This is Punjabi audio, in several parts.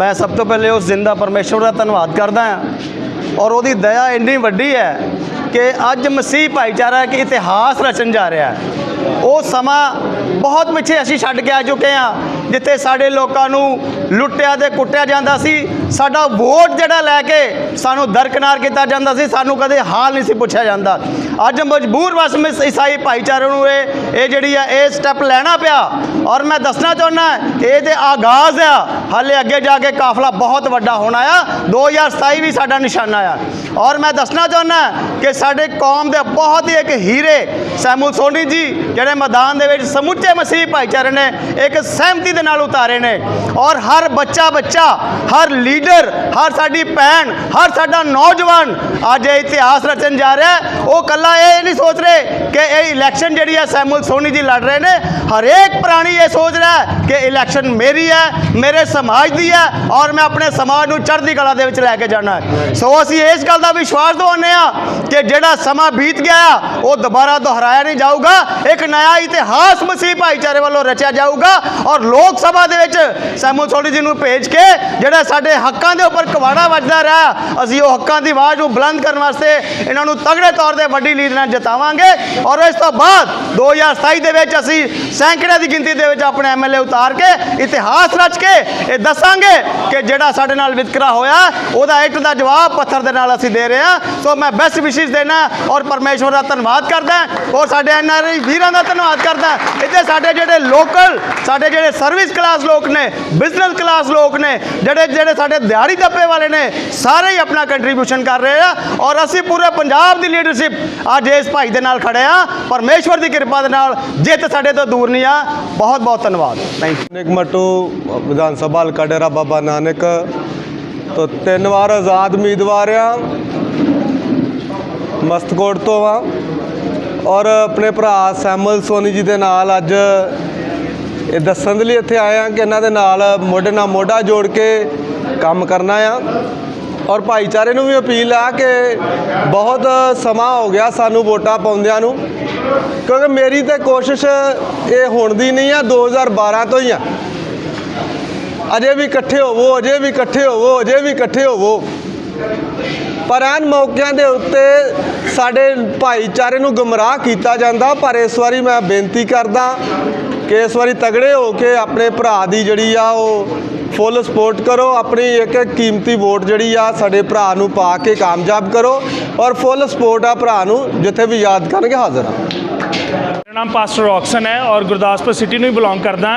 ਮੈਂ ਸਭ ਤੋਂ ਪਹਿਲੇ ਉਸ ਜ਼ਿੰਦਾ ਪਰਮੇਸ਼ਵਰ ਦਾ ਧੰਨਵਾਦ ਕਰਦਾ ਹਾਂ ਔਰ ਉਹਦੀ ਦਇਆ ਇੰਨੀ ਵੱਡੀ ਹੈ ਕਿ ਅੱਜ ਮਸੀਹ ਭਾਈਚਾਰਾ ਇੱਕ ਇਤਿਹਾਸ ਰਚਣ ਜਾ ਰਿਹਾ ਹੈ। ਉਹ ਸਮਾਂ ਬਹੁਤ ਪਿੱਛੇ ਅਸੀਂ ਛੱਡ ਕੇ ਆ ਚੁੱਕੇ ਹਾਂ। ਜਿੱਥੇ ਸਾਡੇ ਲੋਕਾਂ ਨੂੰ ਲੁੱਟਿਆ ਤੇ ਕੁੱਟਿਆ ਜਾਂਦਾ ਸੀ, ਸਾਡਾ ਵੋਟ ਜਿਹੜਾ ਲੈ ਕੇ ਸਾਨੂੰ ਦਰਕਨਾਰ ਕੀਤਾ ਜਾਂਦਾ ਸੀ, ਸਾਨੂੰ ਕਦੇ ਹਾਲ ਨਹੀਂ ਸੀ ਪੁੱਛਿਆ ਜਾਂਦਾ। ਅੱਜ ਮਜਬੂਰ ਵਸ ਮਿਸ ਈਸਾਈ ਭਾਈਚਾਰੇ ਨੂੰ ਇਹ ਇਹ ਜਿਹੜੀ ਆ, ਇਹ ਸਟੈਪ ਲੈਣਾ ਪਿਆ। ਔਰ ਮੈਂ ਦੱਸਣਾ ਚਾਹੁੰਦਾ ਇਹ ਤੇ ਆਗਾਜ਼ ਆ। ਹਾਲੇ ਅੱਗੇ ਜਾ ਕੇ ਕਾਫਲਾ ਬਹੁਤ ਵੱਡਾ ਹੋਣਾ ਆ 2027 ਵੀ ਸਾਡਾ ਨਿਸ਼ਾਨਾ ਆ। ਔਰ ਮੈਂ ਦੱਸਣਾ ਚਾਹੁੰਦਾ ਕਿ ਸਾਡੇ ਕੌਮ ਦੇ ਬਹੁਤ ਹੀ ਇੱਕ ਹੀਰੇ, ਸੈਮੂਲ ਸੋਨੀ ਜੀ, ਜਿਹੜੇ ਮੈਦਾਨ ਦੇ ਵਿੱਚ ਸਮੁੱਚੇ ਮਸੀਹ ਭਾਈਚਾਰੇ ਨੇ, ਇੱਕ ਸਹਿਮਤੀ ਦੇ ਨਾਲ ਉਤਾਰੇ ਨੇ। ਔਰ ਹਰ ਬੱਚਾ ਬੱਚਾ, ਹਰ ਲੀਡਰ, ਹਰ ਸਾਡੀ ਭੈਣ, ਹਰ ਸਾਡਾ ਨੌਜਵਾਨ ਅੱਜ ਇਹ ਇਤਿਹਾਸ ਰਚਣ ਜਾ ਰਿਹਾ ਉਹ ਕੱਲਾ ਇਹ ਨਹੀਂ ਸੋਚ ਰਹੇ ਕਿ ਇਹ ਇਲੈਕਸ਼ਨ ਜਿਹੜੀ ਹੈ ਸੈਮੂਲ ਸੋਨੀ ਜੀ ਲੜ ਰਹੇ ਨੇ। ਹਰੇਕ ਪ੍ਰਾਣੀ ਇਹ ਸੋਚ ਰਿਹਾ ਕਿ ਇਲੈਕਸ਼ਨ ਮੇਰੀ ਹੈ, ਮੇਰੇ ਸਮਾਜ ਦੀ ਹੈ ਔਰ ਮੈਂ ਆਪਣੇ ਸਮਾਜ ਨੂੰ ਚੜ੍ਹਦੀ ਕਲਾ ਦੇ ਵਿੱਚ ਲੈ ਕੇ ਜਾਣਾ ਹੈ। ਸੋ ਅਸੀਂ ਇਸ ਗੱਲ ਦਾ ਵਿਸ਼ਵਾਸ ਦਿਵਾਉਂਦੇ ਆ ਕਿ ਜਿਹੜਾ ਸਮਾਂ ਬੀਤ ਗਿਆ ਉਹ ਦੁਬਾਰਾ ਦੁਹਰਾਇਆ ਨਹੀਂ ਜਾਊਗਾ। ਇੱਕ ਨਇਆ ਇਤਿਹਾਸ ਮਸੀਹ ਭਾਈਚਾਰੇ ਵੱਲੋਂ ਰਚਿਆ ਜਾਊਗਾ ਔਰ ਲੋਕ ਲੋਕ ਸਭਾ ਦੇ ਵਿੱਚ ਸੈਮੂਲ ਸੋਨੀ ਜੀ ਨੂੰ ਭੇਜ ਕੇ ਜਿਹੜਾ ਸਾਡੇ ਹੱਕਾਂ ਦੇ ਉੱਪਰ ਕਵਾੜਾ ਵੱਜਦਾ ਰਿਹਾ, ਅਸੀਂ ਉਹ ਹੱਕਾਂ ਦੀ ਆਵਾਜ਼ ਨੂੰ ਬੁਲੰਦ ਕਰਨ ਵਾਸਤੇ ਇਹਨਾਂ ਨੂੰ ਤਗੜੇ ਤੌਰ ਤੇ ਵੱਡੀ ਲੀਡ ਨਾਲ ਜਿਤਾਵਾਂਗੇ। ਔਰ ਇਸ ਤੋਂ ਬਾਅਦ 2027 ਦੇ ਵਿੱਚ ਅਸੀਂ ਸੈਂਕੜੇ ਦੀ ਗਿਣਤੀ ਦੇ ਵਿੱਚ ਆਪਣੇ ਐਮਐਲਏ ਉਤਾਰ ਕੇ ਇਤਿਹਾਸ ਰਚ ਕੇ ਇਹ ਦੱਸਾਂਗੇ ਕਿ ਜਿਹੜਾ ਸਾਡੇ ਨਾਲ ਵਿਤਕਰਾ ਹੋਇਆ, ਉਹਦਾ ਇੱਟ ਦਾ ਜਵਾਬ ਪੱਥਰ ਦੇ ਨਾਲ ਅਸੀਂ ਦੇ ਰਹੇ ਹਾਂ। ਸੋ ਮੈਂ ਬੈਸਟ ਵਿਸ਼ੇਸ਼ ਦੇਣਾ ਔਰ ਪਰਮੇਸ਼ਵਰ ਦਾ ਧੰਨਵਾਦ ਕਰਦਾ ਔਰ ਸਾਡੇ ਐਨਆਰਆਈ ਵੀਰਾਂ ਦਾ ਧੰਨਵਾਦ ਕਰਦਾ। ਇੱਥੇ ਸਾਡੇ ਜਿਹੜੇ ਲੋਕਲ ਸਾਡੇ ਜਿਹੜੇ ਸਰਵਿਸ ਕਲਾਸ ਲੋਕ ਨੇ ਬਿਜ਼ਨਸ ਕਲਾਸ ਲੋਕ ਨੇ, ਜਿਹੜੇ ਜਿਹੜੇ ਸਾਡੇ ਦਿਹਾੜੀ ਦੱਪੇ ਵਾਲੇ ਨੇ, ਸਾਰੇ ਹੀ ਆਪਣਾ ਕੰਟਰੀਬਿਊਸ਼ਨ ਕਰ ਰਹੇ ਆ ਔਰ ਅਸੀਂ ਪੂਰੇ ਪੰਜਾਬ ਦੀ ਲੀਡਰਸ਼ਿਪ ਅੱਜ ਇਸ ਭਾਈ ਦੇ ਨਾਲ ਖੜੇ ਆ। ਪਰਮੇਸ਼ਵਰ ਦੀ ਕਿਰਪਾ ਦੇ ਨਾਲ ਜਿੱਤ ਸਾਡੇ ਤੋਂ ਦੂਰ ਨਹੀਂ ਆ। ਬਹੁਤ ਬਹੁਤ ਧੰਨਵਾਦ। ਥੈਂਕ ਯੂ ਨਿਕ ਵਿਧਾਨ ਸਭਾ ਹਲਕਾ ਡੇਰਾ ਬਾਬਾ ਨਾਨਕ। ਤੋਂ ਤਿੰਨ ਵਾਰ ਆਜ਼ਾਦ ਉਮੀਦਵਾਰ ਆ। ਮਸਤਕੋਟ ਤੋਂ ਆ। ਔਰ ਆਪਣੇ ਭਰਾ ਸੈਮਲ ਸੋਨੀ ਜੀ ਦੇ ਨਾਲ ਅੱਜ ਇਹ ਦੱਸਣ ਦੇ ਲਈ ਇੱਥੇ ਆਏ ਆ ਕਿ ਇਹਨਾਂ ਦੇ ਨਾਲ ਮੋਢੇ ਨਾਲ ਮੋਢਾ ਜੋੜ ਕੇ ਕੰਮ ਕਰਨਾ ਆ। ਔਰ ਭਾਈਚਾਰੇ ਨੂੰ ਵੀ ਅਪੀਲ ਆ ਕਿ ਬਹੁਤ ਸਮਾਂ ਹੋ ਗਿਆ ਸਾਨੂੰ ਵੋਟਾਂ ਪਾਉਂਦਿਆਂ ਨੂੰ, ਕਿਉਂਕਿ ਮੇਰੀ ਤੇ ਕੋਸ਼ਿਸ਼ ਇਹ ਹੋਣ ਦੀ ਨਹੀਂ ਆ 2012 ਤੋਂ ਹੀ ਆ। ਅਜੇ ਵੀ ਇਕੱਠੇ ਹੋਵੋ, ਅਜੇ ਵੀ ਇਕੱਠੇ ਹੋਵੋ, ਅਜੇ ਵੀ ਇਕੱਠੇ ਹੋਵੋ। ਪਰ ਐਨ ਮੌਕਿਆਂ ਦੇ ਉੱਤੇ ਸਾਡੇ ਭਾਈਚਾਰੇ ਨੂੰ ਗੁੰਮਰਾਹ ਕੀਤਾ ਜਾਂਦਾ, ਪਰ ਇਸ ਵਾਰੀ ਮੈਂ ਬੇਨਤੀ ਕਰਦਾ ਕਿ ਇਸ ਵਾਰੀ ਤਗੜੇ ਹੋ ਕੇ ਆਪਣੇ ਭਰਾ ਦੀ ਜਿਹੜੀ ਆ ਉਹ ਫੁੱਲ ਸਪੋਰਟ ਕਰੋ, ਆਪਣੀ ਇੱਕ ਕੀਮਤੀ ਵੋਟ ਜਿਹੜੀ ਆ ਸਾਡੇ ਭਰਾ ਨੂੰ ਪਾ ਕੇ ਕਾਮਯਾਬ ਕਰੋ ਔਰ ਫੁੱਲ ਸਪੋਰਟ ਆ ਭਰਾ ਨੂੰ ਜਿੱਥੇ ਵੀ ਯਾਦ ਕਰਨਗੇ ਹਾਜ਼ਰ ਆ। ਮੇਰਾ ਨਾਮ ਪਾਸਟਰ ਰੌਕਸਨ ਹੈ ਔਰ ਗੁਰਦਾਸਪੁਰ ਸਿਟੀ ਨੂੰ ਹੀ ਬਿਲੋਂਗ ਕਰਦਾ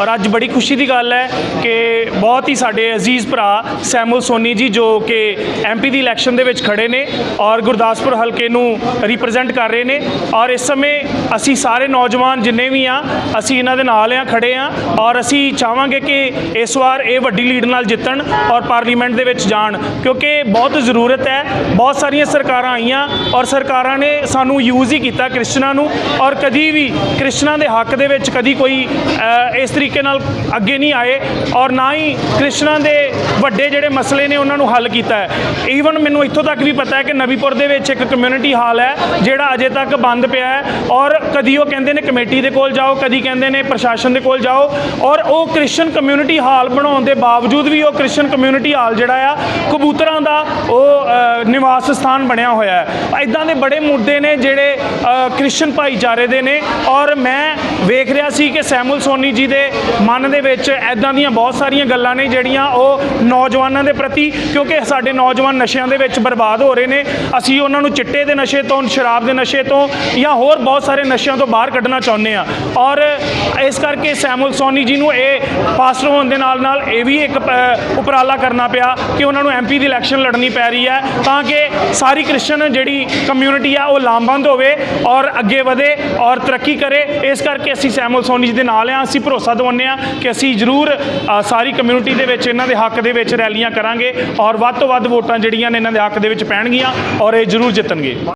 ਔਰ ਅੱਜ ਬੜੀ ਖੁਸ਼ੀ ਦੀ ਗੱਲ ਹੈ ਕਿ ਬਹੁਤ ਹੀ ਸਾਡੇ ਅਜ਼ੀਜ਼ ਭਰਾ ਸੈਮੂਲ ਸੋਨੀ ਜੀ ਜੋ ਕਿ ਐਮਪੀ ਦੀ ਇਲੈਕਸ਼ਨ ਦੇ ਵਿੱਚ ਖੜੇ ਨੇ ਔਰ ਗੁਰਦਾਸਪੁਰ ਹਲਕੇ ਨੂੰ ਰਿਪਰੈਜ਼ੈਂਟ ਕਰ ਰਹੇ ਨੇ। ਔਰ ਇਸ ਸਮੇਂ ਅਸੀਂ ਸਾਰੇ ਨੌਜਵਾਨ ਜਿੰਨੇ ਵੀ ਆ ਅਸੀਂ ਇਹਨਾਂ ਦੇ ਨਾਲ ਆ ਖੜੇ ਆ ਔਰ ਅਸੀਂ ਚਾਹਾਂਗੇ ਕਿ ਇਸ ਵਾਰ ਇਹ ਵੱਡੀ ਲੀਡ ਨਾਲ ਜਿੱਤਣ ਔਰ ਪਾਰਲੀਮੈਂਟ ਦੇ ਵਿੱਚ ਜਾਣ। ਕਿਉਂਕਿ ਬਹੁਤ ਜ਼ਰੂਰਤ ਹੈ, ਬਹੁਤ ਸਾਰੀਆਂ ਸਰਕਾਰਾਂ ਆਈਆਂ ਔਰ ਸਰਕਾਰਾਂ ਨੇ ਸਾਨੂੰ ਯੂਜ਼ ਹੀ ਕੀਤਾ ਕ੍ਰਿਸਚਨਾਂ ਨੂੰ। ਔਰ ਕਦੀ ਵੀ ਕ੍ਰਿਸਚਨਾਂ ਦੇ ਹੱਕ ਦੇ ਵਿੱਚ ਕਦੀ ਕੋਈ ਇਸ ਤਰੀਕੇ ਨਾਲ ਅੱਗੇ ਨਹੀਂ ਆਏ ਔਰ ਨਾ ਹੀ ਕ੍ਰਿਸਚਨਾਂ ਦੇ ਵੱਡੇ ਜਿਹੜੇ ਮਸਲੇ ਨੇ ਉਹਨਾਂ ਨੂੰ ਹੱਲ ਕੀਤਾ ਹੈ। ਈਵਨ ਮੈਨੂੰ ਇੱਥੋਂ ਤੱਕ ਵੀ ਪਤਾ ਹੈ ਕਿ ਨਵੀਪੁਰ ਦੇ ਵਿੱਚ ਇੱਕ ਕਮਿਊਨਿਟੀ ਹਾਲ ਹੈ ਜਿਹੜਾ ਅਜੇ ਤੱਕ ਬੰਦ ਪਿਆ ਹੈ ਔਰ ਕਦੀ ਉਹ ਕਹਿੰਦੇ ਨੇ ਕਮੇਟੀ ਦੇ ਕੋਲ ਜਾਓ ਕਦੀ ਕਹਿੰਦੇ ਨੇ ਪ੍ਰਸ਼ਾਸਨ ਦੇ ਕੋਲ ਜਾਓ ਔਰ ਉਹ ਕ੍ਰਿਸਚਨ ਕਮਿਊਨਿਟੀ ਹਾਲ ਬਣਾਉਣ ਦੇ ਬਾਵਜੂਦ ਵੀ ਉਹ ਕ੍ਰਿਸ਼ਨ ਕਮਿਊਨਿਟੀ ਹਾਲ ਜਿਹੜਾ ਆ ਕਬੂਤਰਾਂ ਦਾ ਉਹ ਨਿਵਾਸ ਸਥਾਨ ਬਣਿਆ ਹੋਇਆ ਹੈ। ਇਦਾਂ ਦੇ ਬੜੇ ਮੁੱਦੇ ਨੇ ਜਿਹੜੇ ਅ, ਕ੍ਰਿਸਚਨ ਭਾਈਚਾਰੇ ਦੇ ਨੇ ਔਰ ਮੈਂ ਵੇਖ ਰਿਹਾ ਸੀ ਕਿ ਸੈਮੂਲ ਸੋਨੀ ਜੀ ਦੇ ਮਨ ਦੇ ਵਿੱਚ ਐਦਾਂ ਦੀਆਂ ਬਹੁਤ ਸਾਰੀਆਂ ਗੱਲਾਂ ਨੇ ਜਿਹੜੀਆਂ ਉਹ ਨੌਜਵਾਨਾਂ ਦੇ ਪ੍ਰਤੀ, ਕਿਉਂਕਿ ਸਾਡੇ ਨੌਜਵਾਨ ਨਸ਼ਿਆਂ ਦੇ ਵਿੱਚ ਬਰਬਾਦ ਹੋ ਰਹੇ ਨੇ। ਅਸੀਂ ਉਹਨਾਂ ਨੂੰ ਚਿੱਟੇ ਦੇ ਨਸ਼ੇ ਤੋਂ, ਸ਼ਰਾਬ ਦੇ ਨਸ਼ੇ ਤੋਂ ਜਾਂ ਹੋਰ ਬਹੁਤ ਸਾਰੇ ਨਸ਼ਿਆਂ ਤੋਂ ਬਾਹਰ ਕੱਢਣਾ ਚਾਹੁੰਦੇ ਆ ਔਰ ਇਸ ਕਰਕੇ ਸੈਮੂਲ ਸੋਨੀ ਜੀ ਨੂੰ ਇਹ ਪਾਸਟਰ ਹੋਣ ਦੇ ਨਾਲ ਨਾਲ ਇਹ ਵੀ ਇੱਕ ਉਪਰਾਲਾ ਕਰਨਾ ਪਿਆ ਕਿ ਉਹਨਾਂ ਨੂੰ ਐਮਪੀ ਦੀ ਇਲੈਕਸ਼ਨ ਲੜਨੀ ਪੈ ਰਹੀ ਹੈ ਤਾਂ ਕਿ ਸਾਰੀ ਕ੍ਰਿਸਚਨ ਜਿਹੜੀ ਕਮਿਊਨਿਟੀ ਆ ਉਹ ਲਾਮਬੰਦ ਹੋਵੇ ਔਰ ਅੱਗੇ ਵਧੇ ਔਰ ਔਰ ਤਰੱਕੀ ਕਰੇ। ਇਸ ਕਰਕੇ ਅਸੀਂ ਸੈਮੂਲ ਸੋਨੀ ਜੀ ਦੇ ਨਾਲ ਆ ਅਸੀਂ ਭਰੋਸਾ ਦਿਵਾਉਂਦੇ ਆ ਕਿ ਅਸੀਂ ਜ਼ਰੂਰ ਸਾਰੀ ਕਮਿਊਨਿਟੀ ਦੇ ਵਿੱਚ ਇਹਨਾਂ ਦੇ ਹੱਕ ਦੇ ਵਿੱਚ ਰੈਲੀਆਂ ਕਰਾਂਗੇ ਔਰ ਵੱਧ ਤੋਂ ਵੱਧ ਵੋਟਾਂ ਜਿਹੜੀਆਂ ਨੇ ਇਹਨਾਂ ਦੇ ਹੱਕ ਦੇ ਵਿੱਚ ਪੈਣਗੀਆਂ ਔਰ ਇਹ ਜ਼ਰੂਰ ਜਿੱਤਣਗੇ।